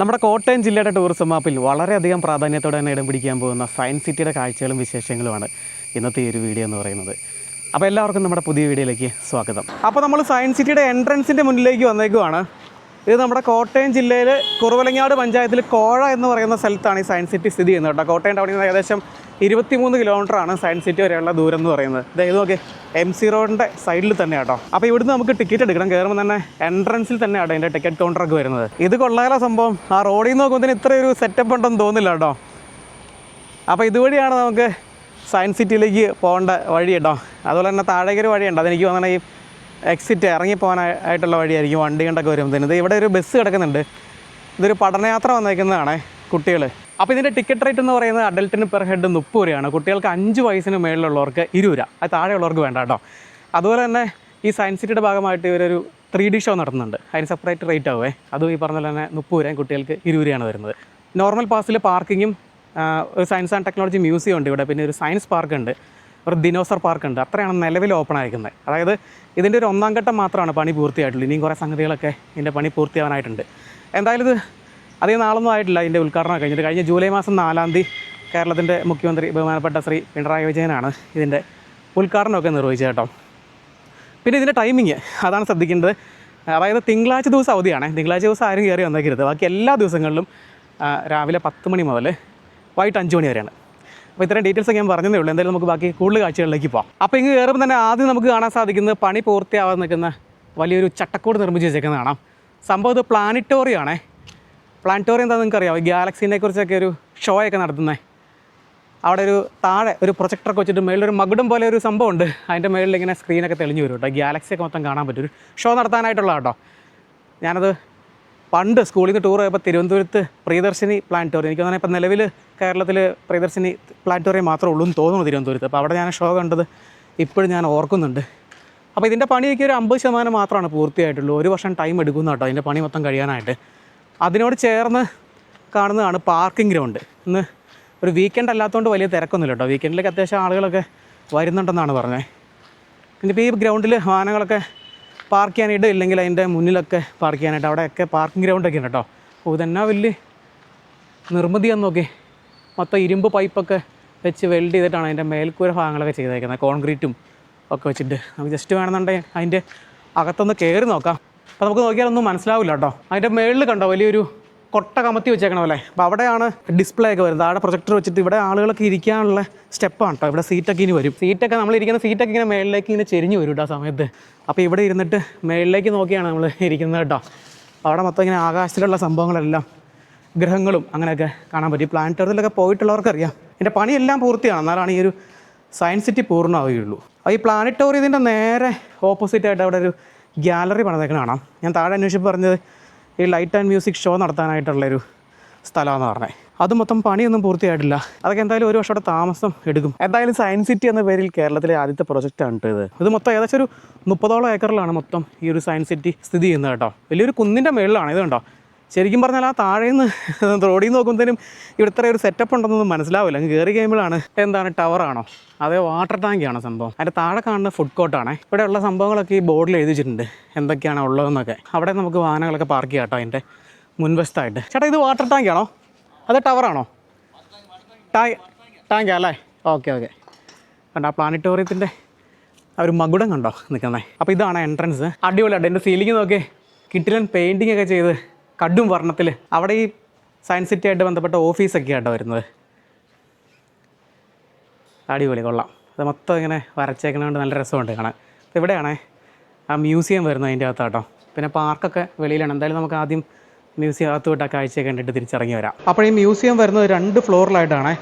നമ്മുടെ കോട്ടയം ജില്ലയുടെ ടൂറിസം മാപ്പിൽ വളരെയധികം പ്രാധാന്യത്തോടെ തന്നെ ഇടം പിടിക്കാൻ പോകുന്ന സയൻസ് സിറ്റിയുടെ കാഴ്ചകളും വിശേഷങ്ങളുമാണ് ഇന്നത്തെ ഈ ഒരു വീഡിയോ എന്ന് പറയുന്നത്. അപ്പോൾ എല്ലാവർക്കും നമ്മുടെ പുതിയ വീഡിയോയിലേക്ക് സ്വാഗതം. അപ്പോൾ നമ്മൾ സയൻസ് സിറ്റിയുടെ എൻട്രൻസിന്റെ മുന്നിലേക്ക് വന്നേക്കുവാണ്. ഇത് നമ്മുടെ കോട്ടയം ജില്ലയിൽ കുറവലങ്ങാട് പഞ്ചായത്തിൽ കോഴ എന്ന് പറയുന്ന സ്ഥലത്താണ് ഈ സയൻസ് സിറ്റി സ്ഥിതി ചെയ്യുന്നത് കേട്ടോ. കോട്ടയം ടൗണിൽ നിന്ന് ഏകദേശം ഇരുപത്തിമൂന്ന് കിലോമീറ്ററാണ് സയൻസ് സിറ്റി വരെയുള്ള ദൂരം എന്ന് പറയുന്നത്. അതായത് നോക്കി. എം സി റോഡിന്റെ സൈഡിൽ തന്നെ കേട്ടോ. അപ്പോൾ ഇവിടുന്ന് നമുക്ക് ടിക്കറ്റ് എടുക്കണം. കയറുമ്പോൾ തന്നെ എൻട്രൻസിൽ തന്നെ തന്നെയാണ് അതിന്റെ ടിക്കറ്റ് കൗണ്ടറൊക്കെ വരുന്നത്. ഇത് കൊള്ളാല സംഭവം. ആ റോഡിൽ നിന്ന് നോക്കുമ്പോൾ ഒരു സെറ്റപ്പ് ഉണ്ടെന്ന് തോന്നില്ല കേട്ടോ. അപ്പോൾ ഇതുവഴിയാണ് നമുക്ക് സയൻസ് സിറ്റിയിലേക്ക് പോകേണ്ട വഴി കേട്ടോ. അതുപോലെ തന്നെ താഴേക്കൊരു വഴിയുണ്ട്. അതെനിക്ക് തോന്നണ ഈ എക്സിറ്റ് ഇറങ്ങി പോകാനായിട്ടുള്ള വഴിയായിരിക്കും വണ്ടി കണ്ടൊക്കെ വരുമ്പോൾ ഇത് ഇവിടെ ഒരു ബസ് കിടക്കുന്നുണ്ട്. ഇതൊരു പഠനയാത്ര വന്നേക്കുന്നതാണേ കുട്ടികൾ അപ്പോൾ ഇതിന്റെ ടിക്കറ്റ് റേറ്റ് എന്ന് പറയുന്നത് അഡൽട്ടിന് പെർ ഹെഡ് മുപ്പത് രൂപയാണ്. കുട്ടികൾക്ക് അഞ്ച് വയസ്സിന് മേളിലുള്ളവർക്ക് ഇരുപത് രൂപ. അത് താഴെയുള്ളവർക്ക് വേണ്ട കേട്ടോ. അതുപോലെ തന്നെ ഈ സയൻസ് സിറ്റിയുടെ ഭാഗമായിട്ട് ഇവരൊരു ത്രീ ഡി ഷോ നടത്തുന്നുണ്ട്. അതിന് സെപ്പറേറ്റ് റേറ്റ് ആവേ. അതും ഈ പറഞ്ഞ തന്നെ മുപ്പത് രൂപയും കുട്ടികൾക്ക് ഇരുപത് രൂപയാണ് വരുന്നത്. നോർമൽ പാസിൽ പാർക്കിങ്ങും ഒരു സയൻസ് ആൻഡ് ടെക്നോളജി മ്യൂസിയം ഉണ്ട് ഇവിടെ. പിന്നെ ഒരു സയൻസ് പാർക്ക് ഉണ്ട്. ഒരു ദിനോസർ പാർക്ക് ഉണ്ട്. അത്രയാണ് നിലവിൽ ഓപ്പൺ ആയിരിക്കുന്നത്. അതായത് ഇതിന്റെ ഒരു ഒന്നാം ഘട്ടം മാത്രമാണ് പണി പൂർത്തിയായിട്ടുള്ളൂ. ഇനിയും കുറേ സംഗതികളൊക്കെ ഇതിന്റെ പണി പൂർത്തിയാവാനായിട്ടുണ്ട്. എന്തായാലും ഇത് അധികം നാളൊന്നും ആയിട്ടില്ല ഇതിന്റെ ഉദ്ഘാടനം കഴിഞ്ഞിട്ട്. കഴിഞ്ഞ ജൂലൈ മാസം നാലാം തീയതി കേരളത്തിന്റെ മുഖ്യമന്ത്രി ബഹുമാനപ്പെട്ട ശ്രീ പിണറായി വിജയനാണ് ഇതിന്റെ ഉദ്ഘാടനമൊക്കെ നിർവഹിച്ചത് കേട്ടോ. പിന്നെ ഇതിന്റെ ടൈമിങ് അതാണ് ശ്രദ്ധിക്കേണ്ടത്. അതായത് തിങ്കളാഴ്ച ദിവസം അവധിയാണ്. തിങ്കളാഴ്ച ദിവസം ആരും കയറി വന്നേക്കരുത്. ബാക്കി എല്ലാ ദിവസങ്ങളിലും രാവിലെ പത്ത് മണി മുതൽ വൈകിട്ട് അഞ്ച് മണി വരെയാണ്. അപ്പോൾ ഇത്രയും ഡീറ്റെയിൽസ് ഞാൻ പറഞ്ഞതേ ഉള്ളൂ. എന്തായാലും നമുക്ക് ബാക്കി കൂടുതൽ കാഴ്ചകളിലേക്ക് പോകാം അപ്പോൾ ഇങ്ങ് കയറുമ്പോൾ തന്നെ ആദ്യം നമുക്ക് കാണാൻ സാധിക്കുന്നത് പണി പൂർത്തിയാവാൻ നിൽക്കുന്ന വലിയൊരു ചട്ടക്കൂട് നിർമ്മിച്ച് വെച്ചേക്കുന്നത് കാണാം സംഭവം ഇത് പ്ലാനറ്റോറിയമാണേ. പ്ലാനറ്റോറിയം എന്താ നിങ്ങൾക്ക് അറിയാം ഗാലക്സീനെ കുറിച്ചൊക്കെ ഒരു ഷോ ഒക്കെ നടത്തുന്നത് അവിടെ ഒരു താഴെ ഒരു പ്രൊജക്ടറൊക്കെ വെച്ചിട്ട് മേളിലൊരു മകുടം പോലെ ഒരു സംഭവം ഉണ്ട് അതിന്റെ മേളിൽ ഇങ്ങനെ സ്ക്രീനൊക്കെ തെളിഞ്ഞു വരും കേട്ടോ. ഗാലക്സി ഒക്കെ മൊത്തം കാണാൻ പറ്റും. ഒരു ഷോ നടത്താനായിട്ടുള്ള കേട്ടോ. ഞാനത് പണ്ട് സ്കൂളിൽ നിന്ന് ടൂർ പോയപ്പോൾ തിരുവനന്തപുരത്ത് പ്രിയദർശിനി പ്ലാനറ്റോറിയം. എനിക്ക് തോന്നുന്നത് ഇപ്പോൾ നിലവിൽ കേരളത്തിൽ പ്രിയദർശിനി പ്ലാനറ്റോറിയം മാത്രമേ ഉള്ളൂ എന്ന് തോന്നുന്നു തിരുവനന്തപുരത്ത്. അപ്പോൾ അവിടെ ഞാൻ ഷോ കണ്ടത് ഇപ്പോഴും ഞാൻ ഓർക്കുന്നുണ്ട്. അപ്പോൾ ഇതിന്റെ പണിയൊക്കെ ഒരു അമ്പത് ശതമാനം മാത്രമാണ് പൂർത്തിയായിട്ടുള്ളൂ. ഒരു വർഷം ടൈം എടുക്കുന്നു കേട്ടോ. അതിന്റെ പണി മൊത്തം കഴിയാനായിട്ട്. അതിനോട് ചേർന്ന് കാണുന്നതാണ് പാർക്കിംഗ് ഗ്രൗണ്ട്. ഇന്ന് ഒരു വീക്കെൻഡ് അല്ലാത്തതുകൊണ്ട് വലിയ തിരക്കൊന്നുമില്ല കേട്ടോ. വീക്കെൻഡിലേക്ക് അത്യാവശ്യം ആളുകളൊക്കെ വരുന്നുണ്ടെന്നാണ് പറഞ്ഞത് ഇനിയിപ്പോൾ ഈ ഗ്രൗണ്ടിൽ വാഹനങ്ങളൊക്കെ പാർക്ക് ചെയ്യാൻ ഇടയില്ലെങ്കിൽ അതിന്റെ മുന്നിലൊക്കെ പാർക്ക് ചെയ്യാനായിട്ട് അവിടെയൊക്കെ പാർക്കിംഗ് ഗ്രൗണ്ടൊക്കെ ഉണ്ട് കേട്ടോ. ഓ ഇതെന്നാ വലിയ നിർമ്മിതിയാന്ന് നോക്കി. മൊത്തം ഇരുമ്പ് പൈപ്പൊക്കെ വെച്ച് വെൽഡ് ചെയ്തിട്ടാണ് അതിന്റെ മേൽക്കൂര ഭാഗങ്ങളൊക്കെ ചെയ്തേക്കുന്നത്. കോൺക്രീറ്റും ഒക്കെ വെച്ചിട്ട്. നമുക്ക് ജസ്റ്റ് വേണമെന്നുണ്ടെങ്കിൽ അതിന്റെ അകത്തൊന്ന് കയറി നോക്കാം. അപ്പോൾ നമുക്ക് നോക്കിയാൽ ഒന്നും മനസ്സിലാവില്ല കേട്ടോ. അതിന്റെ മേളിൽ കണ്ടോ വലിയൊരു കൊട്ട കമത്തി വെച്ചേക്കണ പോലെ. അപ്പോൾ അവിടെയാണ് ഡിസ്പ്ലേ ഒക്കെ വരുന്നത്. അവിടെ പ്രൊജക്ടർ വെച്ചിട്ട് ഇവിടെ ആളുകളൊക്കെ ഇരിക്കാനുള്ള സ്റ്റെപ്പാണ് കേട്ടോ. ഇവിടെ സീറ്റൊക്കെ ഇനി വരും. സീറ്റൊക്കെ നമ്മൾ ഇരിക്കുന്ന സീറ്റൊക്കെ ഇങ്ങനെ മേളിലേക്ക് ഇങ്ങനെ ചെരിഞ്ഞ് വരും കേട്ടോ ആ സമയത്ത്. അപ്പോൾ ഇവിടെ ഇരുന്നിട്ട് മേളിലേക്ക് നോക്കിയാണ് നമ്മൾ ഇരിക്കുന്നത് കേട്ടോ. അവിടെ മൊത്തം ഇങ്ങനെ ആകാശത്തിലുള്ള സംഭവങ്ങളെല്ലാം ഗ്രഹങ്ങളും അങ്ങനെയൊക്കെ കാണാൻ പറ്റും. ഈ പ്ലാനറ്റോറിയത്തിലൊക്കെ പോയിട്ടുള്ളവർക്കറിയാം. എന്റെ പണിയെല്ലാം പൂർത്തിയാണ്. എന്നാലാണ് ഈ ഒരു സയൻസ് സിറ്റി പൂർണമാവുകയുള്ളൂ. അപ്പോൾ ഈ പ്ലാനറ്റോറിയത്തിന്റെ നേരെ ഓപ്പോസിറ്റായിട്ട് അവിടെ ഒരു ഗ്യാലറി പണിതേക്കണ കാണാം. ഞാൻ താഴെ അന്വേഷിച്ച് പറഞ്ഞത് ഈ ലൈറ്റ് ആൻഡ് മ്യൂസിക് ഷോ നടത്താനായിട്ടുള്ളൊരു സ്ഥലമാണെന്ന് പറഞ്ഞത് അത് മൊത്തം പണിയൊന്നും പൂർത്തിയായിട്ടില്ല. അതൊക്കെ എന്തായാലും ഒരു വർഷം താമസം എടുക്കും. എന്തായാലും സയൻസ് സിറ്റി എന്ന പേരിൽ കേരളത്തിലെ ആദ്യത്തെ പ്രൊജക്റ്റാണ് ഇത്. ഇത് മൊത്തം ഏകദേശം ഒരു മുപ്പതോളം ഏക്കറിലാണ് മൊത്തം ഈ ഒരു സയൻസ് സിറ്റി സ്ഥിതി ചെയ്യുന്നത് കേട്ടോ. വലിയൊരു കുന്നിന്റെ മേളിലാണ് ഇത് കണ്ടോ? ശരിക്കും പറഞ്ഞാൽ ആ താഴേന്ന് റോഡിൽ നിന്ന് നോക്കുമ്പോഴത്തേനും ഇവിടെ ഇത്ര ഒരു സെറ്റപ്പ് ഉണ്ടെന്നൊന്നും മനസ്സിലാവില്ല. അങ്ങ് കയറി കഴിയുമ്പോഴാണ് എന്താണ് ടവറാണോ അതേ വാട്ടർ ടാങ്കിയാണോ സംഭവം? അതിന്റെ താഴെ കാണുന്ന ഫുഡ് കോർട്ടാണ് ഇവിടെയുള്ള സംഭവങ്ങളൊക്കെ ഈ ബോർഡിൽ എഴുതിച്ചിട്ടുണ്ട് എന്തൊക്കെയാണ് ഉള്ളതെന്നൊക്കെ. അവിടെ നമുക്ക് വാഹനങ്ങളൊക്കെ പാർക്ക് ചെയ്യാം കേട്ടോ അതിന്റെ മുൻവശത്തായിട്ട്. ചേട്ടാ ഇത് വാട്ടർ ടാങ്കിയാണോ അത് ടവറാണോ ടാങ്ക് ടാങ്കാ അല്ലേ? ഓക്കെ ഓക്കെ കണ്ടോ ആ പ്ലാനറ്റോറിയത്തിന്റെ ആ ഒരു മകുടം കണ്ടോ നിൽക്കുന്നത് അപ്പോൾ ഇതാണ് എൻട്രൻസ് അടിപൊളിയായിട്ട് എന്റെ സീലിംഗ് നോക്കി കിട്ടിലൻ പെയിന്റിംഗ് ഒക്കെ ചെയ്ത് കടും വർണത്തിൽ. അവിടെ ഈ സയൻസ് സിറ്റി ആയിട്ട് ബന്ധപ്പെട്ട ഓഫീസൊക്കെ ആട്ടോ വരുന്നത്. അടിപൊളി കൊള്ളാം. അത് മൊത്തം ഇങ്ങനെ വരച്ചേക്കുന്നതുകൊണ്ട് നല്ല രസമുണ്ട് കാണാൻ. അപ്പോൾ ഇവിടെയാണേ ആ മ്യൂസിയം വരുന്നത് അതിന്റെ അകത്താട്ടോ. പിന്നെ പാർക്കൊക്കെ വെളിയിലാണ്. എന്തായാലും നമുക്ക് ആദ്യം മ്യൂസിയം അകത്ത് വിട്ട ആ കാഴ്ചയൊക്കെ കണ്ടിട്ട് തിരിച്ചിറങ്ങി വരാം. അപ്പോൾ ഈ മ്യൂസിയം വരുന്നത് രണ്ട് ഫ്ലോറിലായിട്ടാണേ.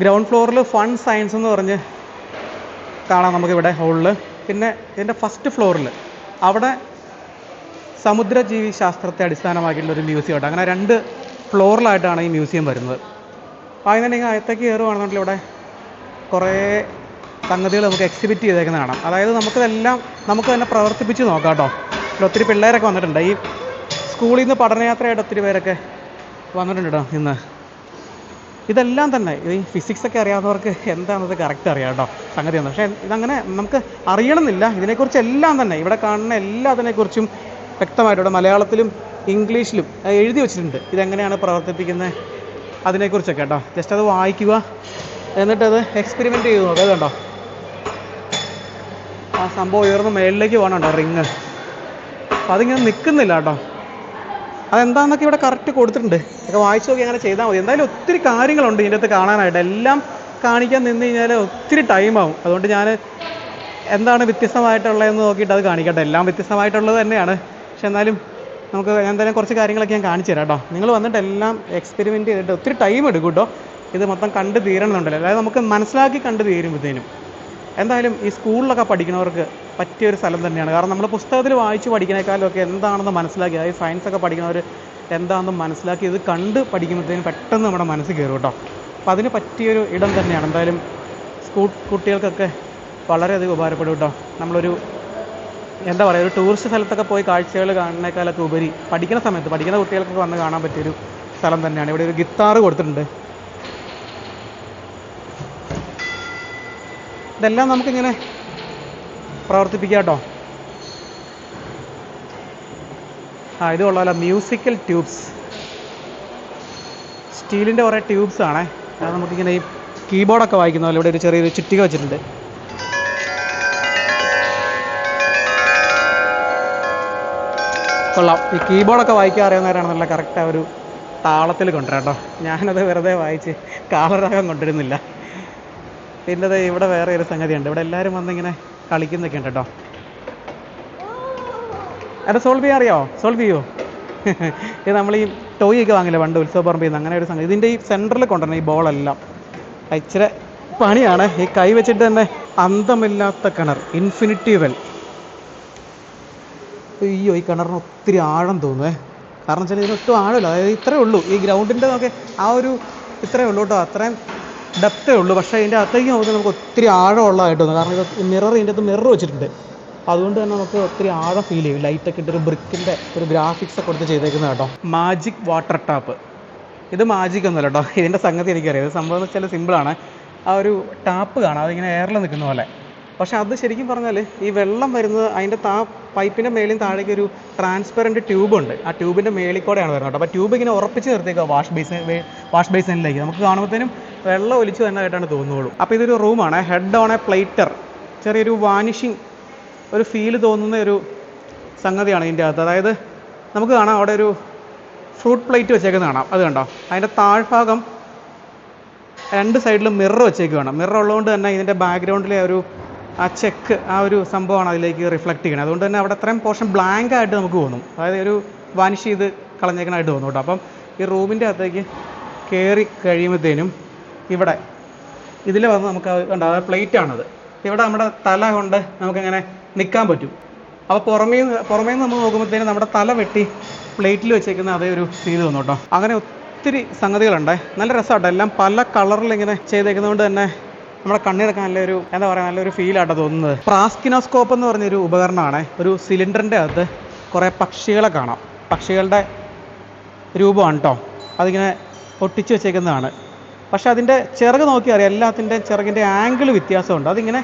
ഗ്രൗണ്ട് ഫ്ലോറിൽ ഫൺ സയൻസ് എന്ന് പറഞ്ഞ് കാണാം നമുക്കിവിടെ ഹോളിൽ പിന്നെ ഇതിന്റെ ഫസ്റ്റ് ഫ്ലോറിൽ അവിടെ സമുദ്രജീവി ശാസ്ത്രത്തെ അടിസ്ഥാനമാക്കിയിട്ടുള്ള ഒരു മ്യൂസിയം ഉണ്ട് അങ്ങനെ രണ്ട് ഫ്ലോറിലായിട്ടാണ് ഈ മ്യൂസിയം വരുന്നത്. അതിനുണ്ടെങ്കിൽ അകത്തേക്ക് കയറുവാണെന്നുണ്ടെങ്കിൽ ഇവിടെ കുറേ സംഗതികൾ നമുക്ക് എക്സിബിറ്റ് ചെയ്തേക്കുന്ന കാണാം. അതായത് നമുക്കിതെല്ലാം നമുക്ക് തന്നെ പ്രവർത്തിപ്പിച്ച് നോക്കാം കേട്ടോ. ഇവിടെ ഒത്തിരി പിള്ളേരൊക്കെ വന്നിട്ടുണ്ട്. ഈ സ്കൂളിൽ നിന്ന് പഠനയാത്രയായിട്ട് ഒത്തിരി പേരൊക്കെ വന്നിട്ടുണ്ട് കേട്ടോ ഇന്ന്. ഇതെല്ലാം തന്നെ ഈ ഫിസിക്സ് ഒക്കെ അറിയാവുന്നവർക്ക് എന്താണെന്നത് കറക്റ്റ് അറിയാം കേട്ടോ. സംഗതി ആണ് പക്ഷേ ഇതങ്ങനെ നമുക്ക് അറിയണമെന്നില്ല. ഇതിനെക്കുറിച്ച് എല്ലാം തന്നെ. ഇവിടെ കാണുന്ന എല്ലാത്തിനെക്കുറിച്ചും വ്യക്തമായിട്ട് ഇവിടെ മലയാളത്തിലും ഇംഗ്ലീഷിലും എഴുതി വെച്ചിട്ടുണ്ട്. ഇതെങ്ങനെയാണ് പ്രവർത്തിപ്പിക്കുന്നത് അതിനെക്കുറിച്ചൊക്കെ കേട്ടോ. ജസ്റ്റ് അത് വായിക്കുക. എന്നിട്ടത് എക്സ്പെരിമെന്റ് ചെയ്ത് നോക്കുക കണ്ടോ ആ സംഭവം ഉയർന്ന് മേളിലേക്ക് പോകണുണ്ടോ റിങ് അപ്പോൾ അതിങ്ങനെ നിൽക്കുന്നില്ല കേട്ടോ. അതെന്താണെന്നൊക്കെ ഇവിടെ കറക്റ്റ് കൊടുത്തിട്ടുണ്ട്. ഒക്കെ വായിച്ചു നോക്കി അങ്ങനെ ചെയ്താൽ മതി. എന്തായാലും ഒത്തിരി കാര്യങ്ങളുണ്ട് ഇതിന്റെ അകത്ത് കാണാനായിട്ട്. എല്ലാം കാണിക്കാൻ നിന്ന് കഴിഞ്ഞാൽ ഒത്തിരി ടൈമാവും അതുകൊണ്ട് ഞാൻ എന്താണ് വ്യത്യസ്തമായിട്ടുള്ളതെന്ന് നോക്കിയിട്ട് അത് കാണിക്കട്ടെ. എല്ലാം വ്യത്യസ്തമായിട്ടുള്ളത് തന്നെയാണ്. പക്ഷെ എന്നാലും നമുക്ക് ഞാൻ എന്തായാലും കുറച്ച് കാര്യങ്ങളൊക്കെ ഞാൻ കാണിച്ചു തരാം കേട്ടോ. നിങ്ങൾ വന്നിട്ട് എല്ലാം എക്സ്പെരിമെന്റ് ചെയ്തിട്ട് ഒത്തിരി ടൈം എടുക്കും കേട്ടോ. ഇത് മൊത്തം കണ്ട് തീരണമെന്നുണ്ടല്ലോ. അതായത് നമുക്ക് മനസ്സിലാക്കി കണ്ട് തീരുമ്പോഴത്തേനും എന്തായാലും ഈ സ്കൂളിലൊക്കെ പഠിക്കുന്നവർക്ക് പറ്റിയ ഒരു സ്ഥലം തന്നെയാണ്. കാരണം നമ്മൾ പുസ്തകത്തിൽ വായിച്ച് പഠിക്കുന്നേക്കാളും ഒക്കെ എന്താണെന്ന് മനസ്സിലാക്കി അതായത് സയൻസ് ഒക്കെ പഠിക്കുന്നവർ എന്താണെന്ന് മനസ്സിലാക്കി ഇത് കണ്ട് പഠിക്കുമ്പോഴത്തേനും പെട്ടെന്ന് നമ്മുടെ മനസ്സ് കയറും കേട്ടോ. അപ്പോൾ അതിന് പറ്റിയൊരു ഇടം തന്നെയാണ്. എന്തായാലും സ്കൂൾ കുട്ടികൾക്കൊക്കെ വളരെയധികം ഉപകാരപ്പെടും കേട്ടോ. നമ്മളൊരു എന്താ പറയുക ഒരു ടൂറിസ്റ്റ് സ്ഥലത്തൊക്കെ പോയി കാഴ്ചകൾ കാണുന്നേക്കാളൊക്കെ ഉപരി പഠിക്കുന്ന സമയത്ത് പഠിക്കുന്ന കുട്ടികൾക്കൊക്കെ വന്ന് കാണാൻ പറ്റിയൊരു സ്ഥലം തന്നെയാണ്. ഇവിടെ ഒരു ഗിത്താറ് കൊടുത്തിട്ടുണ്ട്. ഇതെല്ലാം നമുക്കിങ്ങനെ പ്രവർത്തിപ്പിക്കാം കേട്ടോ ആ ഇത് കൊള്ളാമല്ലോ മ്യൂസിക്കൽ ട്യൂബ്സ് സ്റ്റീലിന്റെ കുറേ ട്യൂബ്സ് ആണേ. അത് നമുക്കിങ്ങനെ ഈ കീബോർഡൊക്കെ വായിക്കുന്ന പോലെ ഇവിടെ ഒരു ചെറിയൊരു ചുറ്റിക വെച്ചിട്ടുണ്ട്. കൊള്ളാം. ഈ കീബോർഡൊക്കെ വായിക്കാൻ അറിയാവുന്നവരാണ് നല്ല കറക്റ്റ് ആ ഒരു താളത്തിൽ കൊണ്ടുവരാം കേട്ടോ. ഞാനത് വെറുതെ വായിച്ച് കാളരാഗം കൊണ്ടുവരുന്നില്ല. പിന്നെ അത് ഇവിടെ വേറെ ഒരു സംഗതിയുണ്ട്. ഇവിടെ എല്ലാവരും വന്നിങ്ങനെ കളിക്കുന്നൊക്കെ ഉണ്ട് കേട്ടോ. അത് സോൾവ് ചെയ്യാൻ അറിയാമോ സോൾവ് ചെയ്യുമോ ഇത് നമ്മൾ ഈ ടോയ് ഒക്കെ വാങ്ങില്ല പണ്ട് ഉത്സവ പറമ്പിൽ നിന്ന് അങ്ങനെ ഒരു സംഗതി. ഇതിന്റെ ഈ സെന്ററിൽ കൊണ്ടുവരണം ഈ ബോളെല്ലാം ഇച്ചിരി പണിയാണ്. ഈ കൈ വെച്ചിട്ട് തന്നെ അന്തമില്ലാത്ത കിണർ ഇൻഫിനിറ്റി വെൽ അയ്യോ ഈ കിണറിന് ഒത്തിരി ആഴം തോന്നുവേ കാരണം വെച്ചാൽ ഇതിനൊട്ടും ആഴമില്ല. അതായത് ഇത്രയേ ഉള്ളൂ. ഈ ഗ്രൗണ്ടിന്റെ ഒക്കെ ആ ഒരു ഇത്രയേ ഉള്ളൂ കേട്ടോ. അത്രയും ഡെപ്തേ ഉള്ളൂ. പക്ഷേ ഇതിന്റെ അകത്തേക്ക് നോക്കി നമുക്ക് ഒത്തിരി ആഴമുള്ളതായിട്ട് തോന്നുന്നു കാരണം ഇത് മിറർ ഇതിന്റെ അകത്ത് മിറർ വെച്ചിട്ടുണ്ട്. അതുകൊണ്ട് തന്നെ നമുക്ക് ഒത്തിരി ആഴം ഫീൽ ചെയ്യും. ലൈറ്റൊക്കെ ഇട്ട് ഒരു ബ്രിക്കിന്റെ ഒരു ഗ്രാഫിക്സ് ഒക്കെ കൊടുത്ത് ചെയ്തേക്കുന്നത് കേട്ടോ. മാജിക് വാട്ടർ ടാപ്പ് ഇത് മാജിക് ഒന്നുമല്ല കേട്ടോ. ഇതിന്റെ സംഗതി എനിക്കറിയാം. ഇത് സംഭവം എന്ന് വെച്ചാൽ സിമ്പിളാണ് ആ ഒരു ടാപ്പ് കാണാം. അതിങ്ങനെ എയറിൽ നിൽക്കുന്ന പോലെ. പക്ഷെ അത് ശരിക്കും പറഞ്ഞാൽ ഈ വെള്ളം വരുന്നത് അതിന്റെ താ പൈപ്പിന്റെ മേളിൽ താഴേക്ക് ഒരു ട്രാൻസ്പെറന്റ് ട്യൂബ് ഉണ്ട്. ആ ട്യൂബിന്റെ മേളിൽ കൂടെയാണ് വരുന്നത് അപ്പോൾ ട്യൂബ് ഇങ്ങനെ ഉറപ്പിച്ച് നിർത്തിയേക്കുക വാഷ് ബേസിൻ വാഷ് ബേസിനിലേക്ക് നമുക്ക് കാണുമ്പോഴത്തേനും വെള്ളം ഒലിച്ച് തന്നെയായിട്ടാണ് തോന്നുള്ളൂ. അപ്പോൾ ഇതൊരു റൂമാണ്. ഹെഡ് ഓൺ എ പ്ലേറ്റർ ചെറിയൊരു വാനിഷിങ് ഒരു ഫീൽ തോന്നുന്ന ഒരു സംഗതിയാണ് ഇതിന്റെ അകത്ത്. അതായത് നമുക്ക് കാണാം അവിടെ ഒരു ഫ്രൂട്ട് പ്ലേറ്റ് വെച്ചേക്കുന്നത് കാണാം. അത് കണ്ടോ? അതിന്റെ താഴ്ഭാഗം രണ്ട് സൈഡിലും മിറർ വെച്ചേക്കുകയാണ് മിറർ ഉള്ളതുകൊണ്ട് തന്നെ ഇതിന്റെ ബാക്ക്ഗ്രൗണ്ടിലെ ഒരു ആ ചെക്ക് ആ ഒരു സംഭവമാണ് അതിലേക്ക് റിഫ്ലക്റ്റ് ചെയ്യുന്നത് അതുകൊണ്ട് തന്നെ അവിടെ അത്രയും പോർഷൻ ബ്ലാങ്ക് ആയിട്ട് നമുക്ക് തോന്നും. അതായത് ഒരു വാനിഷ് ചെയ്ത് കളഞ്ഞേക്കണായിട്ട് തോന്നും കേട്ടോ അപ്പം ഈ റൂമിന്റെ അകത്തേക്ക് കയറി കഴിയുമ്പോഴത്തേനും ഇവിടെ ഇതിൽ വന്ന് നമുക്ക് കണ്ട കണ്ടോ? അത് പ്ലേറ്റ് ആണത്. ഇവിടെ നമ്മുടെ തല കൊണ്ട് നമുക്കിങ്ങനെ നിൽക്കാൻ പറ്റും. അപ്പോൾ പുറമേ പുറമേ നിന്ന് നമ്മൾ നോക്കുമ്പോഴത്തേനും നമ്മുടെ തല വെട്ടി പ്ലേറ്റിൽ വെച്ചേക്കുന്ന അതേ ഒരു ഫീൽ തോന്നും കേട്ടോ അങ്ങനെ ഒത്തിരി സംഗതികളുണ്ട്. നല്ല രസമാട്ടോ. എല്ലാം പല കളറിൽ ഇങ്ങനെ ചെയ്തേക്കുന്നതുകൊണ്ട് തന്നെ നമ്മുടെ കണ്ണിറക്കാൻ നല്ലൊരു എന്താ പറയുക നല്ലൊരു ഫീലാട്ടോ തോന്നുന്നത്. പ്രാസ്കിനോസ്കോപ്പ് എന്ന് പറഞ്ഞൊരു ഉപകരണമാണ്. ഒരു സിലിണ്ടറിന്റെ അകത്ത് കുറേ പക്ഷികളെ കാണാം. പക്ഷികളുടെ രൂപമാണ് കേട്ടോ അതിങ്ങനെ ഒട്ടിച്ച് വെച്ചേക്കുന്നതാണ്. പക്ഷെ അതിന്റെ ചിറക് നോക്കി അറിയാം എല്ലാത്തിന്റെ ചിറകിന്റെ ആംഗിൾ വ്യത്യാസമുണ്ട്. അതിങ്ങനെ